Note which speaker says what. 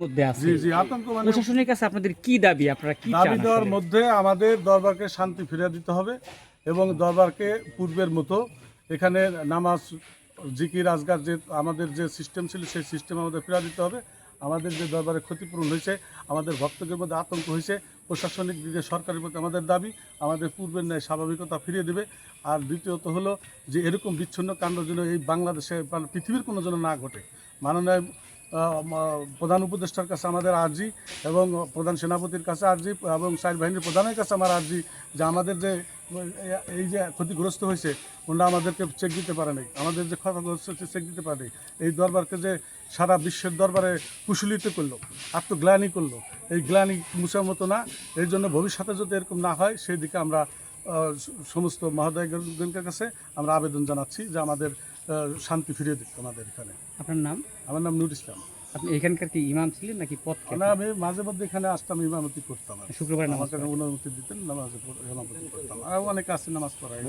Speaker 1: মধ্যে আছে।
Speaker 2: জি জি আতঙ্ক মানে
Speaker 1: প্রশাসনের কাছে আপনাদের কি দাবি? আপনারা কি
Speaker 2: দাবি দেওয়ার মধ্যে আমাদের দরবারকে শান্তি ফিরিয়ে দিতে হবে এবং দরবারকে পূর্বের মতো এখানে নামাজ জিকির আজগার যে আমাদের যে সিস্টেম ছিল সেই সিস্টেম আমাদের ফিরিয়ে দিতে হবে। আমাদের যে দরবারে ক্ষতিপূরণ হয়েছে আমাদের ভক্তদের মধ্যে আতঙ্ক হয়েছে প্রশাসনিক দিকে সরকারের প্রতি আমাদের দাবি আমাদের পূর্বের ন্যায় স্বাভাবিকতা ফিরিয়ে দেবে। আর দ্বিতীয়ত হলো যে এরকম বিচ্ছিন্ন কাণ্ড যেন এই বাংলাদেশে পৃথিবীর কোনো যেন না ঘটে। মাননীয় প্রধান উপদেষ্টার কাছে আমাদের আর্জি এবং প্রধান সেনাপতির কাছে আর্জি এবং সাইড বাহিনীর প্রধানের কাছে আমার আর্জি যে আমাদের যে, এই- যে ক্ষতিগ্রস্ত হয়েছে, ওনারা আমাদেরকে চেক দিতে পারে নাই আমাদের যে ক্ষতিগ্রস্ত হয়েছে চেক দিতে পারে। এই দরবারকে যে সারা বিশ্বের দরবারে কুশলিত করল, আত্মগ্লানি করল, এই গ্লানি মুছার মতো না এই জন্য ভবিষ্যতে যদি এরকম না হয় সেই দিকে আমরা সমস্ত মহোদয়গণের কাছে আমরা আবেদন জানাচ্ছি যে আমাদের শান্তি ফিরিয়ে দিচ্ছে আমাদের এখানে।
Speaker 1: আপনার নাম?
Speaker 2: আমার নাম নুর ইসলাম।
Speaker 1: আপনি এখানকার কি ইমাম ছিলেন নাকি পথ
Speaker 2: না আমি মাঝে মধ্যে এখানে আসতাম ইমামতি করতাম
Speaker 1: শুক্রবার নামাজ
Speaker 2: আমাকে অনুমতি দিতেন নামাজ ইমামতি করতাম। আর অনেকে আছে নামাজ পড়ায়।